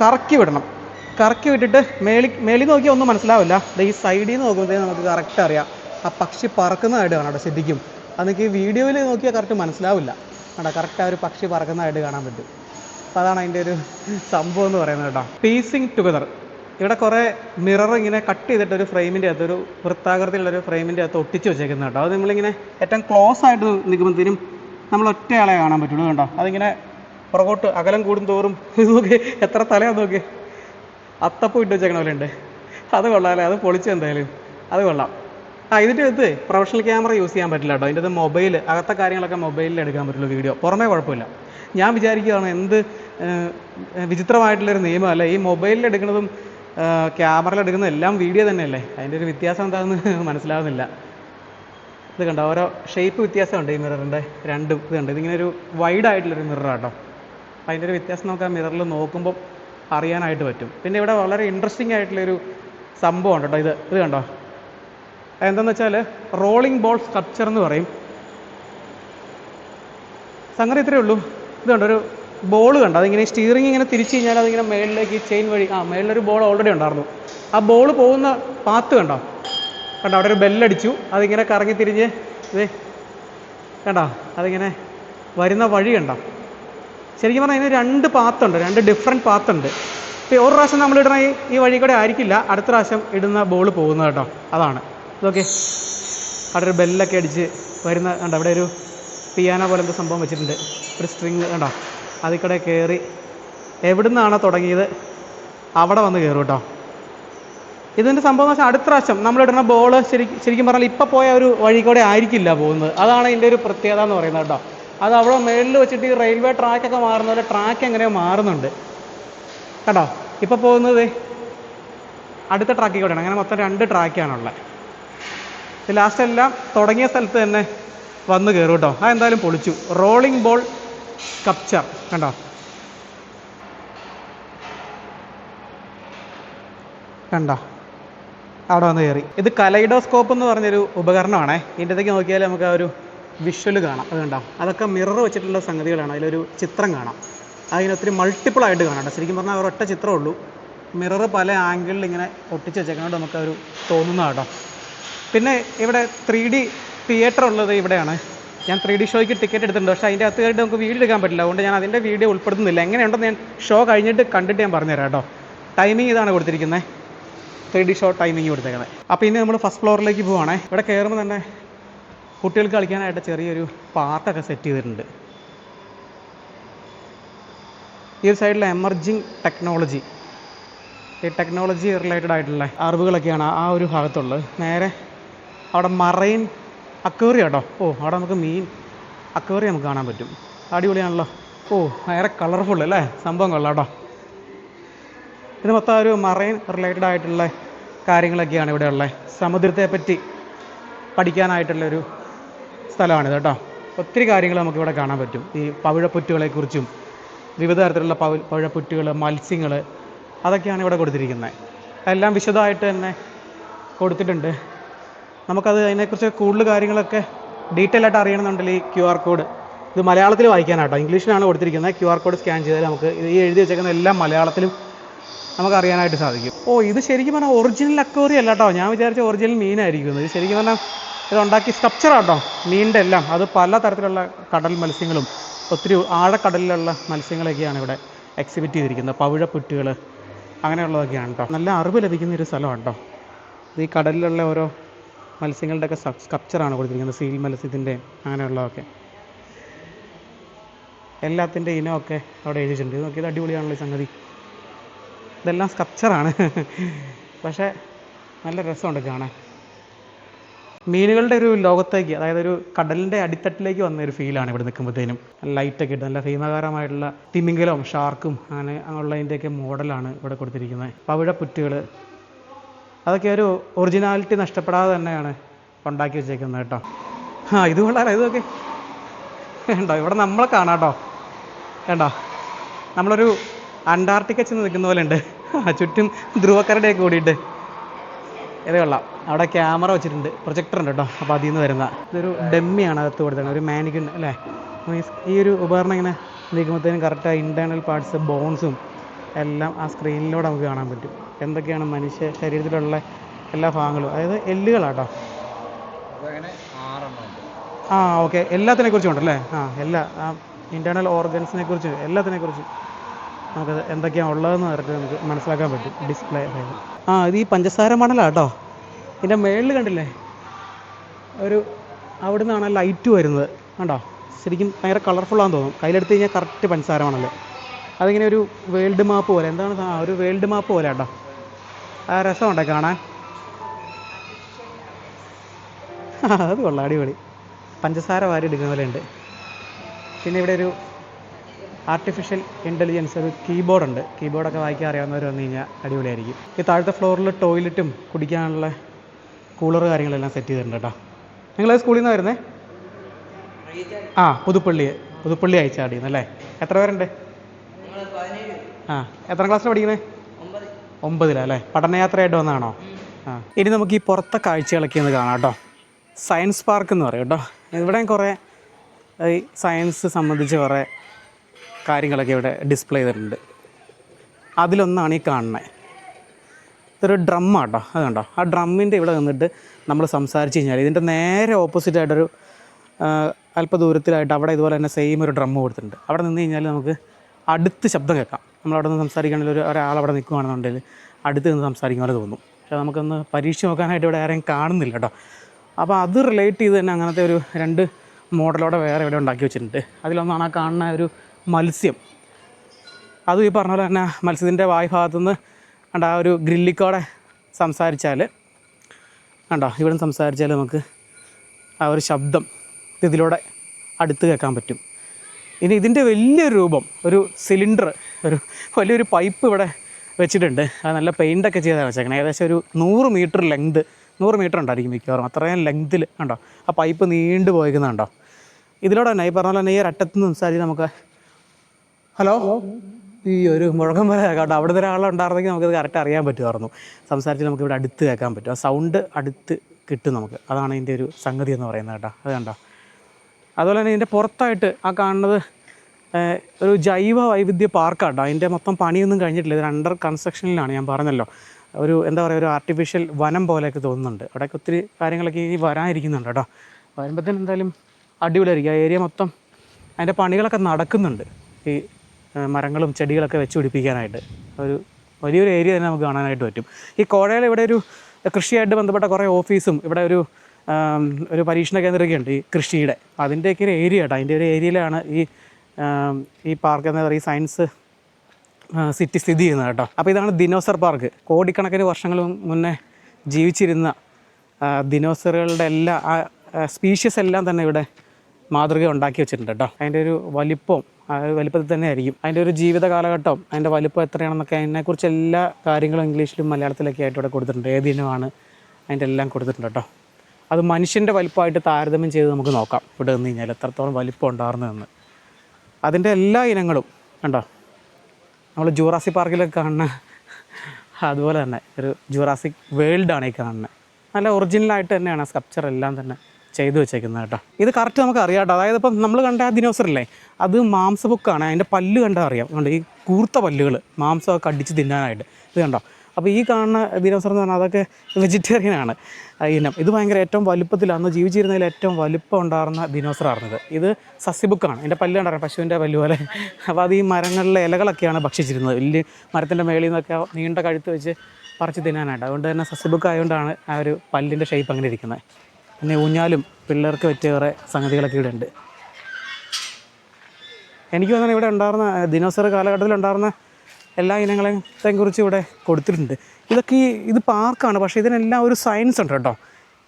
കറക്കി വിടണം. കറക്കി വിട്ടിട്ട് മേളി മേളി നോക്കിയാൽ ഒന്നും മനസ്സിലാവില്ല. ഈ സൈഡിൽ നിന്ന് നോക്കുമ്പോഴത്തേക്കും നമുക്ക് കറക്റ്റ് അറിയാം. ആ പക്ഷി പറക്കുന്നതായിട്ട് കാണാം കേട്ടോ ശരിക്കും. അത് നിങ്ങൾക്ക് ഈ വീഡിയോയിൽ നോക്കിയാൽ കറക്റ്റ് മനസ്സിലാവില്ല. കേട്ടോ കറക്റ്റ് ആ ഒരു പക്ഷി പറക്കുന്നതായിട്ട് കാണാൻ പറ്റും. അതാണ് അതിന്റെ ഒരു സംഭവം എന്ന് പറയുന്നത് കേട്ടോ. പീസിങ് ടുഗദർ ഇവിടെ കുറേ മിറർ ഇങ്ങനെ കട്ട് ചെയ്തിട്ട് ഒരു ഫ്രെയിമിന്റെ അകത്ത് ഒരു വൃത്താകൃതിയുള്ള ഒരു ഫ്രെയിമിന്റെ അകത്ത് ഒട്ടിച്ച് വെച്ചേക്കുന്നത് കേട്ടോ. അത് നമ്മളിങ്ങനെ ഏറ്റവും ക്ലോസ് ആയിട്ട് നിൽക്കുമ്പോഴത്തേനും നമ്മൾ ഒറ്റയാളെ കാണാൻ പറ്റുള്ളൂ കേട്ടോ അതിങ്ങനെ പുറകോട്ട് അകലം കൂടും തോറും ഇത് നോക്കി എത്ര തലയാ നോക്കി. അത്തപ്പൂ ഇട്ട് വെച്ചേക്കണ പോലെ ഉണ്ട് അത് കൊള്ളാമല്ലേ അത് പൊളിച്ച് എന്തായാലും. അത് കൊള്ളാം. ആ ഇതിന്റെ അകത്ത് പ്രൊഫഷണൽ ക്യാമറ യൂസ് ചെയ്യാൻ പറ്റില്ല കേട്ടോ അതിന്റെ മൊബൈൽ അകത്തെ കാര്യങ്ങളൊക്കെ മൊബൈലിൽ എടുക്കാൻ പറ്റുള്ളൂ വീഡിയോ. പുറമേ കുഴപ്പമില്ല. ഞാൻ വിചാരിക്കുകയാണ് എന്ത് വിചിത്രമായിട്ടുള്ളൊരു നിയമം അല്ല? ഈ മൊബൈലിൽ എടുക്കുന്നതും ക്യാമറയിൽ എടുക്കുന്നതും എല്ലാം വീഡിയോ തന്നെയല്ലേ? അതിന്റെ ഒരു വ്യത്യാസം എന്താണെന്ന് മനസ്സിലാവുന്നില്ല. ഇത് കണ്ടോ? ഓരോ ഷേപ്പ് വ്യത്യാസമുണ്ട് ഈ മിററിന്റെ രണ്ടും. ഇത് കണ്ടോ? ഇതിങ്ങനെ ഒരു വൈഡ് ആയിട്ടുള്ളൊരു മിററാട്ടോ അപ്പം അതിന്റെ ഒരു വ്യത്യാസം നമുക്ക് ആ മിററിൽ നോക്കുമ്പോൾ അറിയാനായിട്ട് പറ്റും. പിന്നെ ഇവിടെ വളരെ ഇൻട്രസ്റ്റിംഗ് ആയിട്ടുള്ളൊരു സംഭവം ഉണ്ട്? കേട്ടോ ഇത് ഇത് കണ്ടോ? എന്താണെന്ന് വെച്ചാൽ റോളിംഗ് ബോൾ സ്ട്രക്ചർ എന്ന് പറയും. സംഗതി ഇത്രയേ ഉള്ളൂ. ഇതുണ്ട് ഒരു ബോൾ കണ്ടോ? അതിങ്ങനെ സ്റ്റിയറിംഗ് ഇങ്ങനെ തിരിച്ചു കഴിഞ്ഞാൽ അതിങ്ങനെ മേളിലേക്ക് ചെയിൻ വഴി ആ മേളിലൊരു ബോൾ ഓൾറെഡി ഉണ്ടായിരുന്നു. ആ ബോൾ പോകുന്ന പാത്ത് കണ്ടോ? കണ്ടോ അവിടെ ഒരു ബെല്ലടിച്ചു അതിങ്ങനെ കറങ്ങി തിരിഞ്ഞ് ഇതേ കണ്ടോ? അതിങ്ങനെ വരുന്ന വഴി കണ്ടോ? ശരിക്കും പറഞ്ഞാൽ ഇതിന് രണ്ട് പാത്തുണ്ട് രണ്ട് ഡിഫറെന്റ് പാത്തുണ്ട് ഇപ്പോൾ ഒരു പ്രാവശ്യം നമ്മൾ ഈ വഴി കൂടെ ആയിരിക്കില്ല. അടുത്ത പ്രാവശ്യം ഇടുന്ന ബോൾ പോകുന്നത് കേട്ടോ അതാണ്. ഇതൊക്കെ അവിടെ ഒരു ബെല്ലൊക്കെ അടിച്ച് വരുന്ന കണ്ട അവിടെ ഒരു പിയാനോ പോലത്തെ സംഭവം വെച്ചിട്ടുണ്ട്. ഒരു സ്ട്രിങ് കണ്ടോ? അതിൽ കയറി എവിടുന്നാണ് തുടങ്ങിയത്? അവിടെ വന്ന് കയറും കേട്ടോ. ഇതിന്റെ സംഭവം എന്ന് വെച്ചാൽ അടുത്ത പ്രാവശ്യം നമ്മളിടുന്ന ബോൾ ശരിക്കും ശരിക്കും പറഞ്ഞാൽ ഇപ്പോൾ പോയ ഒരു വഴി കൂടെ ആയിരിക്കില്ല പോകുന്നത്. അതാണ് ഇതിന്റെ ഒരു പ്രത്യേകത എന്ന് പറയുന്നത് കേട്ടോ. അത് അവിടെ മേളിൽ വെച്ചിട്ട് ഈ റെയിൽവേ ട്രാക്കൊക്കെ മാറുന്ന പോലെ ട്രാക്ക് എങ്ങനെയോ മാറുന്നുണ്ട്. കേട്ടോ ഇപ്പോൾ പോകുന്നത് അടുത്ത ട്രാക്കിൽ കൂടെയാണ്. അങ്ങനെ മൊത്തം രണ്ട് ട്രാക്കാണുള്ളത് ലാസ്റ്റ് എല്ലാം തുടങ്ങിയ സ്ഥലത്ത് തന്നെ വന്ന് കയറും കേട്ടോ ആ എന്തായാലും പൊളിച്ചു. റോളിംഗ് ബോൾ കപ്ചർ കണ്ടോ? കണ്ടോ? അവിടെ വന്ന് കയറി ഇത് കലൈഡോസ്കോപ്പ് എന്ന് പറഞ്ഞൊരു ഉപകരണമാണേ. ഇതിന്റെതൊക്കെ നോക്കിയാൽ നമുക്ക് ആ ഒരു വിഷ്വൽ കാണാം. അത് കണ്ടോ? അതൊക്കെ മിറർ വെച്ചിട്ടുള്ള സംഗതികളാണ്. അതിലൊരു ചിത്രം കാണാം. അതിന് ഒത്തിരി മൾട്ടിപ്പിൾ ആയിട്ട് കാണാം ശരിക്കും പറഞ്ഞാൽ ഒരൊറ്റ ചിത്രമേ ഉള്ളൂ. മിറർ പല ആംഗിളിൽ ഇങ്ങനെ ഒട്ടിച്ച് വെച്ചേക്കണോണ്ട് നമുക്ക് ഒരു കേട്ടോ പിന്നെ ഇവിടെ ത്രീ ഡി തിയേറ്റർ ഉള്ളത് ഇവിടെയാണ്. ഞാൻ ത്രീ ഡി ഷോയ്ക്ക് ടിക്കറ്റ് എടുത്തിട്ടുണ്ട്. പക്ഷേ അതിന്റെ അകത്ത് നമുക്ക് വീഡിയോ എടുക്കാൻ പറ്റില്ല. അതുകൊണ്ട് ഞാൻ അതിന്റെ വീഡിയോ ഉൾപ്പെടുത്തുന്നില്ല. എങ്ങനെയുണ്ടെന്ന് ഞാൻ ഷോ കഴിഞ്ഞിട്ട് കണ്ടിട്ട് ഞാൻ പറഞ്ഞുതരാം കേട്ടോ. ടൈമിംഗ് ഇതാണ് കൊടുത്തിരിക്കുന്നത് ത്രീ ഡി ഷോ ടൈമിംഗ് കൊടുത്തേക്കുന്നത് അപ്പോൾ ഇനി നമ്മൾ ഫസ്റ്റ് ഫ്ലോറിലേക്ക് പോവാണേ. ഇവിടെ കയറുമ്പോൾ തന്നെ കുട്ടികൾക്ക് കളിക്കാനായിട്ട് ചെറിയൊരു പാർക്കൊക്കെ സെറ്റ് ചെയ്തിട്ടുണ്ട്. ഈ ഒരു സൈഡിൽ എമർജിങ് ടെക്നോളജി ഈ ടെക്നോളജി റിലേറ്റഡ് ആയിട്ടുള്ള അറിവുകളൊക്കെയാണ് ആ ഒരു ഭാഗത്തുള്ളത്. നേരെ അവിടെ മറൈൻ അക്വേറിയ കേട്ടോ ഓ അവിടെ നമുക്ക് മീൻ അക്വേറിയ നമുക്ക് കാണാൻ പറ്റും. അടിപൊളിയാണല്ലോ. ഓ വേറെ കളർഫുൾ അല്ലേ? സംഭവം കൊള്ളാം കേട്ടോ. ഇത് മൊത്തം ഒരു മറൈൻ റിലേറ്റഡ് ആയിട്ടുള്ള കാര്യങ്ങളൊക്കെയാണ് ഇവിടെ ഉള്ളത്. സമുദ്രത്തെ പറ്റി പഠിക്കാനായിട്ടുള്ളൊരു സ്ഥലമാണിത് കേട്ടോ. ഒത്തിരി കാര്യങ്ങൾ നമുക്കിവിടെ കാണാൻ പറ്റും. ഈ പവിഴപ്പുറ്റുകളെക്കുറിച്ചും വിവിധ തരത്തിലുള്ള പവ പവിഴപ്പുറ്റുകൾ മത്സ്യങ്ങൾ അതൊക്കെയാണ് ഇവിടെ കൊടുത്തിരിക്കുന്നത്. എല്ലാം വിശദമായിട്ട് തന്നെ കൊടുത്തിട്ടുണ്ട്. നമുക്കത് അതിനെക്കുറിച്ച് കൂടുതൽ കാര്യങ്ങളൊക്കെ ഡീറ്റെയിൽ ആയിട്ട് അറിയണമെന്നുണ്ടെങ്കിൽ ഈ ക്യു ആർ കോഡ് ഇത് മലയാളത്തിൽ വായിക്കാനാട്ടോ. ഇംഗ്ലീഷിലാണ് കൊടുത്തിരിക്കുന്നത്. ക്യു ആർ കോഡ് സ്കാൻ ചെയ്താൽ നമുക്ക് ഈ എഴുതി വെച്ചേക്കുന്ന എല്ലാം മലയാളത്തിലും നമുക്ക് അറിയാനായിട്ട് സാധിക്കും. ഓ ഇത് ശരിക്കും പറഞ്ഞാൽ ഒറിജിനൽ അക്വറി അല്ല കേട്ടോ ഞാൻ വിചാരിച്ച ഒറിജിനൽ മീനായിരിക്കും ഇത്. ശരിക്കും പറഞ്ഞാൽ ഇത് ഉണ്ടാക്കി സ്ട്രക്ചർ ആട്ടോ. മീനിന്റെ എല്ലാം. അത് പല തരത്തിലുള്ള കടൽ മത്സ്യങ്ങളും ഒത്തിരി ആഴക്കടലിലുള്ള മത്സ്യങ്ങളൊക്കെയാണ് ഇവിടെ എക്സിബിറ്റ് ചെയ്തിരിക്കുന്നത്. പവിഴപ്പുറ്റുകൾ അങ്ങനെയുള്ളതൊക്കെയാണ് കേട്ടോ നല്ല അറിവ് ലഭിക്കുന്ന ഒരു സ്ഥലമാണ് കേട്ടോ ഈ കടലിലുള്ള ഓരോ മത്സ്യങ്ങളുടെയൊക്കെ സ്കപ്ചറാണ് കൊടുത്തിരിക്കുന്നത്. സീൽ മത്സ്യത്തിന്റെ അങ്ങനെയുള്ളതൊക്കെ. എല്ലാത്തിന്റെ ഇനമൊക്കെ അവിടെ എഴുതിയിട്ടുണ്ട്. നോക്കിയത് അടിപൊളിയാണല്ലോ സംഗതി. ഇതെല്ലാം സ്കപ്ചറാണ് പക്ഷേ നല്ല രസമുണ്ട് കാണാൻ. മീനുകളുടെ ഒരു ലോകത്തേക്ക് അതായത് ഒരു കടലിന്റെ അടിത്തട്ടിലേക്ക് വന്ന ഒരു ഫീലാണ് ഇവിടെ നിൽക്കുമ്പോഴത്തേനും. ലൈറ്റൊക്കെ ഇട്ട് നല്ല ഭീമകാരമായിട്ടുള്ള തിമിംഗലവും ഷാർക്കും അങ്ങനെ അങ്ങനെയുള്ളതിന്റെയൊക്കെ മോഡലാണ് ഇവിടെ കൊടുത്തിരിക്കുന്നത്. പവിഴപ്പുറ്റുകൾ അതൊക്കെ ഒരു ഒറിജിനാലിറ്റി നഷ്ടപ്പെടാതെ തന്നെയാണ് ഉണ്ടാക്കി വെച്ചേക്കുന്നത് കേട്ടോ. ആ ഇത് കൊള്ളാലോ ഇതൊക്കെ വേണ്ടോ ഇവിടെ നമ്മളെ കാണാം കേട്ടോ. വേണ്ടോ നമ്മളൊരു അന്റാർട്ടിക്ക ചെന്ന് നിൽക്കുന്ന പോലെ ഉണ്ട് ചുറ്റും ധ്രുവക്കരടെയൊക്കെ കൂടിയിട്ട്. ഇത് കൊള്ളാം. അവിടെ ക്യാമറ വെച്ചിട്ടുണ്ട് പ്രൊജക്ടർ ഉണ്ട് കേട്ടോ. അപ്പോൾ അതിൽ നിന്ന് വരുന്ന ഇതൊരു ഡെമ്മിയാണ് അകത്ത് കൊടുത്തത്. ഒരു മാനിക്കൺ അല്ലേ? മീൻസ് ഈ ഒരു ഉപകരണം ഇങ്ങനെ നിൽക്കുമ്പോഴത്തേനും കറക്റ്റ് ഇന്റേർണൽ പാർട്സ് ബോൺസും എല്ലാം ആ സ്ക്രീനിലൂടെ നമുക്ക് കാണാൻ പറ്റും. എന്തൊക്കെയാണ് മനുഷ്യ ശരീരത്തിലുള്ള എല്ലാ ഭാഗങ്ങളും? അതായത് എല്ലുകളാട്ടോ. ആ ഓക്കെ. എല്ലാത്തിനെ കുറിച്ചും ഉണ്ടല്ലേ? ആ എല്ലാ ആ ഇന്റേർണൽ ഓർഗൻസിനെ കുറിച്ച് എല്ലാത്തിനെ കുറിച്ച് നമുക്കത് എന്തൊക്കെയാണ് ഉള്ളതെന്ന് പറഞ്ഞിട്ട് നമുക്ക് മനസ്സിലാക്കാൻ പറ്റും. ഡിസ്പ്ലേ ആ ഇത് ഈ പഞ്ചസാര മണലാട്ടോ. ഇതിന്റെ മേളിൽ കണ്ടില്ലേ? ഒരു അവിടെ നിന്നാണ് ലൈറ്റ് വരുന്നത്. കണ്ടോ? ശരിക്കും ഭയങ്കര കളർഫുള്ളാന്ന് തോന്നും. കയ്യിലെടുത്ത് കഴിഞ്ഞാൽ കറക്റ്റ് പഞ്ചസാര മണൽ അതിങ്ങനെ ഒരു വേൾഡ് മാപ്പ് പോലെ. എന്താണ് ആ ഒരു വേൾഡ് മാപ്പ് പോലെ കേട്ടോ രസമുണ്ടേ കാണാൻ? അത് കൊള്ളാം അടിപൊളി. പഞ്ചസാര വാരി എടുക്കുന്ന പോലെ ഉണ്ട് പിന്നെ ഇവിടെ ഒരു ആർട്ടിഫിഷ്യൽ ഇന്റലിജൻസ് ഒരു കീബോർഡ് ഉണ്ട്. കീബോർഡൊക്കെ വായിക്കാൻ അറിയാവുന്നവർ വന്നു കഴിഞ്ഞാൽ അടിപൊളിയായിരിക്കും. ഈ താഴത്തെ ഫ്ലോറിൽ ടോയ്ലറ്റും കുടിക്കാനുള്ള കൂളർ കാര്യങ്ങളെല്ലാം സെറ്റ് ചെയ്തിട്ടുണ്ട് കേട്ടോ. നിങ്ങൾ സ്കൂളിൽ നിന്ന് വരുന്നേ? ആ പുതുപ്പള്ളി. പുതുപ്പള്ളി അയച്ചാടി അല്ലേ എത്ര പേരുണ്ട്? ആ എത്ര ക്ലാസ്സിൽ പഠിക്കുന്നത് ഒമ്പതിലല്ലേ പഠനയാത്രയായിട്ട് വന്നതാണോ? ആ. ഇനി നമുക്ക് ഈ പുറത്തെ കാഴ്ചകളൊക്കെ ഒന്ന് കാണാം കേട്ടോ. സയൻസ് പാർക്ക് എന്ന് പറയും കേട്ടോ. ഇവിടെയും കുറേ ഈ സയൻസ് സംബന്ധിച്ച് കുറേ കാര്യങ്ങളൊക്കെ ഇവിടെ ഡിസ്പ്ലേ ചെയ്തിട്ടുണ്ട്. അതിലൊന്നാണ് ഈ കാണുന്നത് ഇതൊരു ഡ്രമ്മാട്ടോ അത് കണ്ടോ? ആ ഡ്രമ്മിന്റെ ഇവിടെ നിന്നിട്ട് നമ്മൾ സംസാരിച്ച് കഴിഞ്ഞാൽ ഇതിന്റെ നേരെ ഓപ്പോസിറ്റായിട്ടൊരു അല്പ ദൂരത്തിലായിട്ട് അവിടെ ഇതുപോലെ തന്നെ സെയിം ഒരു ഡ്രം കൊടുത്തിട്ടുണ്ട്. അവിടെ നിന്ന് കഴിഞ്ഞാൽ നമുക്ക് അടുത്ത് ശബ്ദം കേൾക്കാം. നമ്മളവിടെ നിന്ന് സംസാരിക്കുകയാണെങ്കിൽ ഒരു ഒരാളവിടെ നിൽക്കുകയാണെന്നുണ്ടെങ്കിൽ അടുത്ത് നിന്ന് സംസാരിക്കുന്ന പോലെ തോന്നും. പക്ഷേ നമുക്കൊന്ന് പരീക്ഷ നോക്കാനായിട്ട് ഇവിടെ ആരെയും കാണുന്നില്ല കേട്ടോ. അപ്പോൾ അത് റിലേറ്റ് ചെയ്ത് തന്നെ അങ്ങനത്തെ ഒരു രണ്ട് മോഡലോടെ വേറെ ഇവിടെ ഉണ്ടാക്കി വെച്ചിട്ടുണ്ട്. അതിലൊന്നാണ് ആ കാണുന്ന ഒരു മത്സ്യം. അതും ഈ പറഞ്ഞ പോലെ തന്നെ മത്സ്യത്തിന്റെ വായ്ഭാഗത്തു നിന്ന് കണ്ട ആ ഒരു ഗ്രില്ലിക്കോടെ സംസാരിച്ചാൽ കണ്ടോ? ഇവിടെ സംസാരിച്ചാൽ നമുക്ക് ആ ഒരു ശബ്ദം ഇതിലൂടെ അടുത്ത് കേൾക്കാൻ പറ്റും. ഇനി ഇതിന്റെ വലിയൊരു രൂപം ഒരു സിലിണ്ടർ ഒരു വലിയൊരു പൈപ്പ് ഇവിടെ വെച്ചിട്ടുണ്ട്. അത് നല്ല പെയിന്റൊക്കെ ചെയ്താണ് വെച്ചേക്കണേ. ഏകദേശം ഒരു നൂറ് മീറ്റർ ലെങ്ത് നൂറ് മീറ്റർ ഉണ്ടായിരിക്കും മിക്കവാറും. അത്രയും ലെങ്തിൽ ഉണ്ടോ ആ പൈപ്പ് നീണ്ടു പോയിരിക്കുന്നുണ്ടോ ഇതിലൂടെ തന്നെ ഈ പറഞ്ഞ തന്നെ ഈ ഒരറ്റത്ത് നിന്ന് സംസാരിച്ച് നമുക്ക് ഹലോ? ഈ ഒരു മുഴക്കം പോലെ കേട്ടോ. അവിടെ ഒരാളുണ്ടായിരുന്നെങ്കിൽ നമുക്കത് കറക്റ്റ് അറിയാൻ പറ്റുമായിരുന്നു. സംസാരിച്ച് നമുക്ക് ഇവിടെ അടുത്ത് കേൾക്കാൻ പറ്റും. ആ സൗണ്ട് അടുത്ത് കിട്ടും നമുക്ക്. അതാണ് ഇതിന്റെ ഒരു സംഗതി എന്ന് പറയുന്നത് കേട്ടോ. അത് കണ്ടോ? അതുപോലെ തന്നെ ഇതിന്റെ പുറത്തായിട്ട് ആ കാണുന്നത് ഒരു ജൈവ വൈവിധ്യ പാർക്കാട്ടോ. അതിന്റെ മൊത്തം പണിയൊന്നും കഴിഞ്ഞിട്ടില്ല. ഇത് അണ്ടർ കൺസ്ട്രക്ഷനിലാണ് ഞാൻ പറഞ്ഞല്ലോ. ഒരു എന്താ പറയുക ഒരു ആർട്ടിഫിഷ്യൽ വനം പോലെയൊക്കെ തോന്നുന്നുണ്ട്. അവിടെയൊക്കെ ഒത്തിരി കാര്യങ്ങളൊക്കെ ഇനി വരാനിരിക്കുന്നുണ്ട് കേട്ടോ. വരുമ്പോഴത്തേന് എന്തായാലും അടിപൊളിയായിരിക്കും. ആ ഏരിയ മൊത്തം അതിന്റെ പണികളൊക്കെ നടക്കുന്നുണ്ട്. ഈ മരങ്ങളും ചെടികളൊക്കെ വെച്ച് പിടിപ്പിക്കാനായിട്ട്. ഒരു വലിയൊരു ഏരിയ തന്നെ നമുക്ക് കാണാനായിട്ട് പറ്റും. ഈ കോഴയിൽ ഇവിടെ ഒരു കൃഷിയായിട്ട് ബന്ധപ്പെട്ട കുറേ ഓഫീസും ഇവിടെ ഒരു ഒരു പരീക്ഷണ കേന്ദ്രമൊക്കെ ഉണ്ട് ഈ കൃഷിയുടെ. അതിന്റെയൊക്കെ ഒരു ഏരിയ കേട്ടോ അതിന്റെ ഒരു ഏരിയയിലാണ് ഈ ഈ പാർക്ക് എന്താ പറയുക ഈ സയൻസ് സിറ്റി സ്ഥിതി ചെയ്യുന്നത് കേട്ടോ. അപ്പോൾ ഇതാണ് ദിനോസർ പാർക്ക്. കോടിക്കണക്കിന് വർഷങ്ങൾ മുന്നേ ജീവിച്ചിരുന്ന ദിനോസറുകളുടെ എല്ലാ ആ സ്പീഷ്യസ് എല്ലാം തന്നെ ഇവിടെ മാതൃക ഉണ്ടാക്കി വെച്ചിട്ടുണ്ട് കേട്ടോ. അതിന്റെ ഒരു വലിപ്പം വലിപ്പത്തിൽ തന്നെ ആയിരിക്കും. അതിന്റെ ഒരു ജീവിത കാലഘട്ടം അതിന്റെ വലിപ്പം എത്രയാണെന്നൊക്കെ അതിനെക്കുറിച്ച് എല്ലാ കാര്യങ്ങളും ഇംഗ്ലീഷിലും മലയാളത്തിലൊക്കെ ആയിട്ട് ഇവിടെ കൊടുത്തിട്ടുണ്ട്. ഏത് ഇനമാണ് അതിന്റെ എല്ലാം കൊടുത്തിട്ടുണ്ട് കേട്ടോ. അത് മനുഷ്യന്റെ വലിപ്പമായിട്ട് താരതമ്യം ചെയ്ത് നമുക്ക് നോക്കാം. ഇവിടെ നിന്ന് കഴിഞ്ഞാൽ എത്രത്തോളം വലിപ്പം ഉണ്ടായിരുന്നതെന്ന് അതിന്റെ എല്ലാ ഇനങ്ങളും കണ്ടോ? നമ്മൾ ജൂറാസി പാർക്കിലൊക്കെ കാണുന്ന അതുപോലെ തന്നെ ഒരു ജൂറാസിക് വേൾഡാണ് ഈ കാണുന്നത് നല്ല ഒറിജിനലായിട്ട് തന്നെയാണ് സ്കപ്ചർ എല്ലാം തന്നെ ചെയ്തു വെച്ചേക്കുന്നത് കേട്ടോ. ഇത് കറക്റ്റ് നമുക്ക് അറിയാം കേട്ടോ. അതായത് ഇപ്പം നമ്മൾ കണ്ട ദിനോസറില്ലേ അത് മാംസബുക്കാണ് അതിന്റെ പല്ല് കണ്ടാൽ അറിയാം. അതുകൊണ്ട് ഈ കൂർത്ത പല്ലുകൾ മാംസമൊക്കെ അടിച്ച് തിന്നാനായിട്ട്. ഇത് കണ്ടോ? അപ്പോൾ ഈ കാണുന്ന ദിനോസർ എന്ന് പറഞ്ഞാൽ അതൊക്കെ വെജിറ്റേറിയൻ ആണ് ഇനം. ഇത് ഭയങ്കര ഏറ്റവും വലുപ്പത്തിൽ അന്ന് ജീവിച്ചിരുന്നതിൽ ഏറ്റവും വലുപ്പം ഉണ്ടായിരുന്ന ദിനോസറായിരുന്നത് ഇത് ഇത് സസ്യബുക്കാണ് എന്റെ പല്ല് ഉണ്ടായിരുന്നു പശുവിന്റെ പല്ല് പോലെ. അപ്പോൾ അത് ഈ മരങ്ങളിലെ ഇലകളൊക്കെയാണ് ഭക്ഷിച്ചിരുന്നത്. വലിയ മരത്തിന്റെ മേളിൽ നിന്നൊക്കെ നീണ്ട കഴുത്ത് വെച്ച് പറിച്ച് തിന്നാനായിട്ട്. അതുകൊണ്ട് തന്നെ സസ്യബുക്ക് ആയതുകൊണ്ടാണ് ആ ഒരു പല്ലിന്റെ ഷേപ്പ് അങ്ങനെ ഇരിക്കുന്നത്. പിന്നെ ഊഞ്ഞാലും പിള്ളേർക്ക് പറ്റിയ കുറേ സംഗതികളൊക്കെ ഇവിടെ ഉണ്ട്. എനിക്ക് തോന്നുന്നു ഇവിടെ ഉണ്ടായിരുന്ന ദിനോസർ കാലഘട്ടത്തിൽ ഉണ്ടായിരുന്ന എല്ലാ ഇനങ്ങളെയും കുറിച്ച് ഇവിടെ കൊടുത്തിട്ടുണ്ട്. ഇതൊക്കെ ഈ ഇത് പാർക്കാണ്. പക്ഷേ ഇതിനെല്ലാം ഒരു സയൻസ് ഉണ്ട് കേട്ടോ.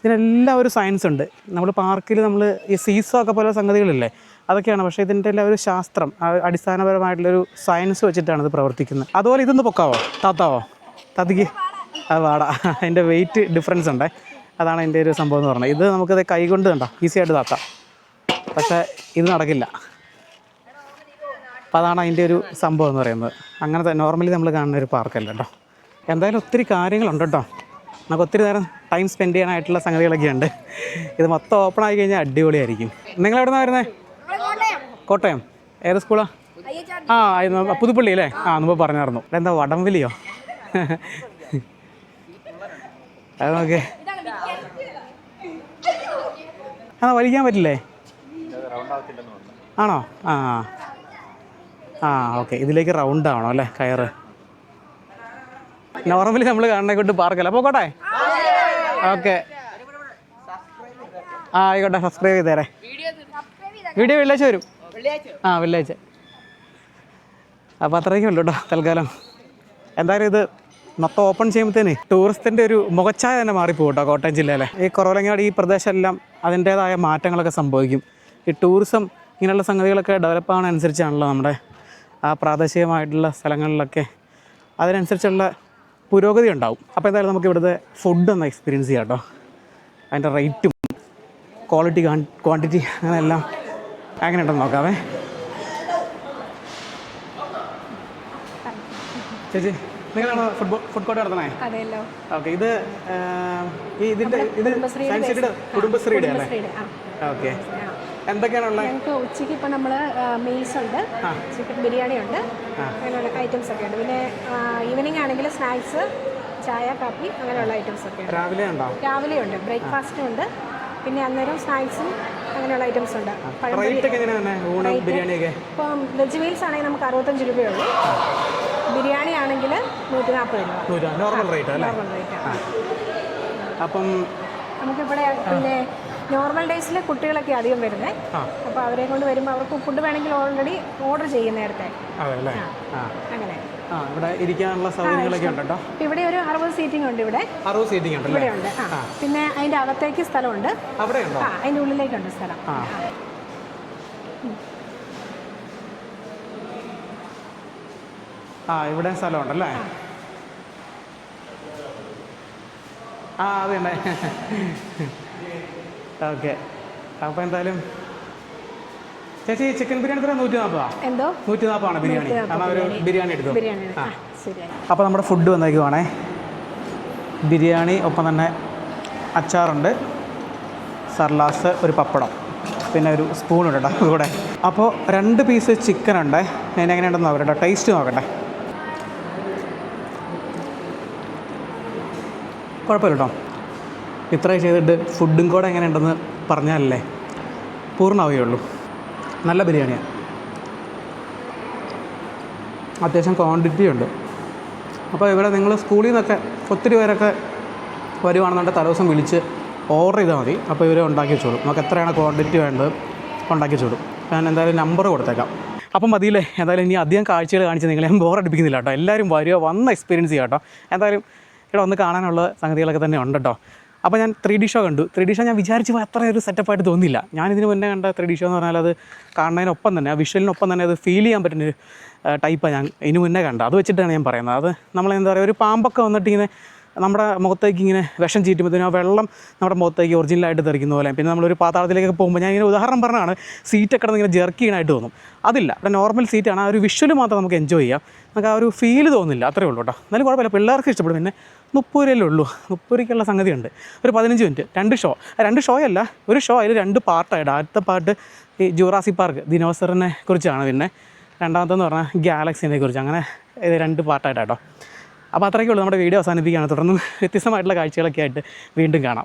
ഇതിനെല്ലാം ഒരു സയൻസ് ഉണ്ട്. നമ്മൾ പാർക്കിൽ നമ്മൾ ഈ സീസോ ഒക്കെ പോലെ സംഗതികളില്ലേ അതൊക്കെയാണ്. പക്ഷേ ഇതിന്റെ എല്ലാം ഒരു ശാസ്ത്രം അടിസ്ഥാനപരമായിട്ടുള്ളൊരു സയൻസ് വെച്ചിട്ടാണ് ഇത് പ്രവർത്തിക്കുന്നത്. അതുപോലെ ഇതൊന്ന് പൊക്കാവോ? താത്താവോ? തതിക്ക് അത് വാടാ അതിന്റെ വെയിറ്റ് ഡിഫറൻസ് ഉണ്ടേ. അതാണ് അതിന്റെ ഒരു സംഭവം എന്ന് പറഞ്ഞത്. ഇത് നമുക്കത് കൈകൊണ്ട് കണ്ടോ? ഈസി ആയിട്ട് താത്താം. പക്ഷേ ഇത് നടക്കില്ല. അപ്പോൾ അതാണ് അതിന്റെ ഒരു സംഭവം എന്ന് പറയുന്നത്. അങ്ങനത്തെ നോർമലി നമ്മൾ കാണുന്ന ഒരു പാർക്കല്ല കേട്ടോ. എന്തായാലും ഒത്തിരി കാര്യങ്ങളുണ്ട് കേട്ടോ. നമുക്ക് ഒത്തിരി നേരം ടൈം സ്പെൻഡ് ചെയ്യാനായിട്ടുള്ള സംഗതികളൊക്കെ ഉണ്ട്. ഇത് മൊത്തം ഓപ്പൺ ആയി കഴിഞ്ഞാൽ അടിപൊളിയായിരിക്കും. നിങ്ങൾ എവിടെ നിന്നാണ് വരുന്നത് കോട്ടയം. ഏത് സ്കൂളാണ് ആ? പുതുപ്പള്ളി അല്ലേ? ആ മുമ്പ് പറഞ്ഞായിരുന്നു എന്താ വടംവലിയോ? അത് നോക്കേ ആ വലിക്കാൻ പറ്റില്ലേ? ആണോ? ആ. ആ ഓക്കെ ഇതിലേക്ക് റൗണ്ട് ആവണം അല്ലേ? കയറ്. നോർമലി നമ്മൾ കാണുന്ന കൊണ്ട് പാർക്കല്ല അപ്പോൾ കോട്ടെ ഓക്കെ ആ ആയിക്കോട്ടെ. സബ്സ്ക്രൈബ് ചെയ്തേരെ. വീഡിയോ വെള്ളിയാഴ്ച വരും. ആ വെള്ളിയാഴ്ച. അപ്പോൾ അത്രയൊക്കെ ഉള്ളൂ കേട്ടോ തൽക്കാലം. എന്തായാലും ഇത് മൊത്തം ഓപ്പൺ ചെയ്യുമ്പോഴത്തേന് ടൂറിസ്റ്റിന്റെ ഒരു മുഖച്ഛായ തന്നെ മാറിപ്പോകും കേട്ടോ കോട്ടയം ജില്ലയിലെ. ഈ കുറവലങ്ങാട് ഈ പ്രദേശമെല്ലാം അതിന്റേതായ മാറ്റങ്ങളൊക്കെ സംഭവിക്കും. ഈ ടൂറിസം ഇങ്ങനെയുള്ള സംഗതികളൊക്കെ ഡെവലപ്പ് ആവുന്നതനുസരിച്ചാണല്ലോ നമ്മുടെ ആ പ്രാദേശികമായിട്ടുള്ള സ്ഥലങ്ങളിലൊക്കെ അതിനനുസരിച്ചുള്ള പുരോഗതി ഉണ്ടാവും. അപ്പോൾ എന്തായാലും നമുക്ക് ഇവിടുത്തെ ഫുഡ് ഒന്ന് എക്സ്പീരിയൻസ് ചെയ്യാം കേട്ടോ. അതിന്റെ റേറ്റും ക്വാളിറ്റി ക്വാണ്ടിറ്റി അങ്ങനെ എല്ലാം അങ്ങനെ ഉണ്ടെന്ന് നോക്കാമേ. ചേച്ചി നിങ്ങളാണോ ഫുട്ബോൾ ഫുഡ് കോർട്ട് നടത്തണേ ഓക്കെ ഇത് ഈ ഇതിന്റെ ഇത് കുടുംബശ്രീയുടെ അല്ലേ? ഫ്രൈഡേ ആ ഉള്ളത്? ഞങ്ങൾക്ക് ഉച്ചയ്ക്ക് ഇപ്പോൾ നമ്മൾ മീൽസ് ഉണ്ട്. ചിക്കൻ ബിരിയാണി ഉണ്ട്. അങ്ങനെയുള്ള ഐറ്റംസ് ഒക്കെ ഉണ്ട്. പിന്നെ ഈവനിങ് ആണെങ്കിൽ സ്നാക്സ് ചായ കാപ്പി അങ്ങനെയുള്ള ഐറ്റംസ് ഒക്കെ രാവിലെ ഉണ്ടോ? രാവിലെ ഉണ്ട്. ബ്രേക്ക്ഫാസ്റ്റും ഉണ്ട്. പിന്നെ അന്നേരം സ്നാക്സും അങ്ങനെയുള്ള ഐറ്റംസ് ഉണ്ട്. പഴംപൊരി റേറ്റ് ഒക്കെ എങ്ങനെയാണ് ബിരിയാണി ഒക്കെ ഇപ്പം വെജ് മീൽസ് ആണെങ്കിൽ നമുക്ക് അറുപത്തഞ്ച് രൂപയുള്ളൂ ബിരിയാണി ആണെങ്കിൽ നൂറ്റി നാൽപ്പത് രൂപ നോർമൽ റേറ്റ് അല്ലേ? നോർമൽ റേറ്റ് അപ്പം നമുക്കിവിടെ പിന്നെ നോർമൽ ഡേയ്സിൽ കുട്ടികളൊക്കെ അധികം വരുന്നത് അപ്പൊ അപ്പോൾ അവരെ കൊണ്ട് വരുമ്പോൾ അവർക്ക് ഫുഡ് വേണമെങ്കിൽ ഓൾറെഡി ഓർഡർ ചെയ്യും നേരത്തെ. അങ്ങനെ. ആ ഇവിടെ ഇരിക്കാനുള്ള സൗകര്യങ്ങളൊക്കെ ഉണ്ട് കേട്ടോ. ഇവിടെ ഒരു അറുപത് സീറ്റിംഗ് ഉണ്ട് ഇവിടെ. അറുപത് സീറ്റിംഗ് ഉണ്ടല്ലേ ഇവിടെ ഉണ്ട് പിന്നെ അതിന്റെ അകത്തേക്ക് സ്ഥലമുണ്ട്. അവിടെ ഉണ്ടോ ആ അതിന്റെ ഉള്ളിലേക്കുണ്ട് സ്ഥലം. ആ. ഇവിടെ സ്ഥലമുണ്ടല്ലേ ആ. അതെ ഓക്കെ. അപ്പോൾ എന്തായാലും ചേച്ചി ചിക്കൻ ബിരിയാണി എത്ര? നൂറ്റി നാൽപ്പതാ എന്തോ? നൂറ്റി നാൽപ്പതാണ് ബിരിയാണി കാരണം ഒരു ബിരിയാണി. എടുത്തു? ബിരിയാണി ആ. അപ്പോൾ നമ്മുടെ ഫുഡ് വന്നേക്കുവാണേ. ബിരിയാണി ഒപ്പം തന്നെ അച്ചാറുണ്ട്. സർലാസ് ഒരു പപ്പടം. പിന്നെ ഒരു സ്പൂൺ ഉണ്ട് കേട്ടോ കൂടെ. അപ്പോൾ രണ്ട് പീസ് ചിക്കൻ ഉണ്ട്. ഞാൻ എങ്ങനെയുണ്ടെന്ന് നോക്കട്ടെ ടേസ്റ്റ് നോക്കട്ടെ. കുഴപ്പമില്ല കേട്ടോ. ഇത്രയും ചെയ്തിട്ട് ഫുഡും കൂടെ എങ്ങനെ ഉണ്ടെന്ന് പറഞ്ഞാലല്ലേ പൂർണമാവുകയുള്ളൂ. നല്ല ബിരിയാണിയാണ് അത്യാവശ്യം ക്വാണ്ടിറ്റി ഉണ്ട്. അപ്പോൾ ഇവിടെ നിങ്ങൾ സ്കൂളിൽ നിന്നൊക്കെ ഒത്തിരി പേരൊക്കെ വരുവാണെന്നുണ്ടെങ്കിൽ തലേദിവസം വിളിച്ച് ഓർഡർ ചെയ്താൽ മതി. അപ്പോൾ ഇവരെ ഉണ്ടാക്കി വെച്ചോളും. നമുക്ക് എത്രയാണ് ക്വാണ്ടിറ്റി വേണ്ടത് ഉണ്ടാക്കി വെച്ചോളും. ഞാൻ എന്തായാലും നമ്പർ കൊടുത്തേക്കാം. അപ്പം മതിയില്ലേ? എന്തായാലും ഇനി അധികം കാഴ്ചകൾ കാണിച്ച് നിങ്ങൾ ഞാൻ ബോറടിപ്പിക്കുന്നില്ല കേട്ടോ. എല്ലാവരും വരിക വന്ന എക്സ്പീരിയൻസ് ചെയ്യാം കേട്ടോ. എന്തായാലും ഇവിടെ വന്ന് കാണാനുള്ള സംഗതികളൊക്കെ തന്നെ ഉണ്ട് കേട്ടോ. അപ്പോൾ ഞാൻ ത്രീ ഡി ഷോ കണ്ടു. ത്രീ ഡി ഷോ ഞാൻ വിചാരിച്ച് അത്ര ഒരു സെറ്റപ്പായിട്ട് തോന്നില്ല. ഞാൻ ഇതിന് മുന്നേ കണ്ട ത്രീ ഡി ഷോ എന്ന് പറഞ്ഞാൽ അത് കാണുന്നതിനൊപ്പം തന്നെ ആ വിഷ്വലിനൊപ്പം തന്നെ അത് ഫീൽ ചെയ്യാൻ പറ്റുന്ന ടൈപ്പാണ് ഞാൻ ഇതിന് മുന്നേ കണ്ടത്. അത് വെച്ചിട്ടാണ് ഞാൻ പറയുന്നത്. അത് നമ്മൾ എന്താ പറയുക ഒരു പാമ്പൊക്കെ വന്നിട്ട് ഇങ്ങനെ നമ്മുടെ മുഖത്തേക്ക് ഇങ്ങനെ വിഷം ചീറ്റുമ്പോഴത്തേനും ആ വെള്ളം നമ്മുടെ മുഖത്തേക്ക് ഒറിജിനലായിട്ട് തെറിക്കുന്ന പോലെ. പിന്നെ നമ്മളൊരു പാതാളത്തിലേക്ക് പോകുമ്പോൾ ഞാൻ ഇങ്ങനെ ഉദാഹരണം പറഞ്ഞാണ് സീറ്റൊക്കെ ഇങ്ങനെ ജെർക്ക് ചെയ്യാനായിട്ട് തോന്നും. അതില്ല ഇവിടെ നോർമൽ സീറ്റാണ് ആ ഒരു വിഷ്വൽ മാത്രം നമുക്ക് എൻജോയ് ചെയ്യാം. നമുക്ക് ആ ഒരു ഫീൽ തോന്നില്ല അത്രേ ഉള്ളൂ കേട്ടോ. എന്നാലും കുഴപ്പമില്ല പിള്ളേർക്ക് ഇഷ്ടപ്പെടും. പിന്നെ മുപ്പൂരല്ലേ ഉള്ളൂ. മുപ്പൂരയ്ക്കുള്ള സംഗതിയുണ്ട്. ഒരു പതിനഞ്ച് മിനിറ്റ് രണ്ട് ഷോ രണ്ട് ഷോ അല്ല ഒരു ഷോ അതിൽ രണ്ട് പാർട്ടായിട്ട് ആദ്യത്തെ പാർട്ട് ഈ ജൂറാസി പാർക്ക് ദിനോസറിനെ കുറിച്ചാണ് പിന്നെ. രണ്ടാമത്തെന്ന് പറഞ്ഞാൽ ഗാലക്സിനെ കുറിച്ച്. അങ്ങനെ ഇത് രണ്ട് പാർട്ടായിട്ടാട്ടോ അപ്പോൾ അത്രയ്ക്കുള്ളൂ നമ്മുടെ വീഡിയോ അവസാനിപ്പിക്കുകയാണ്. തുടർന്നും വ്യത്യസ്തമായിട്ടുള്ള കാഴ്ചകളൊക്കെ ആയിട്ട് വീണ്ടും കാണാം.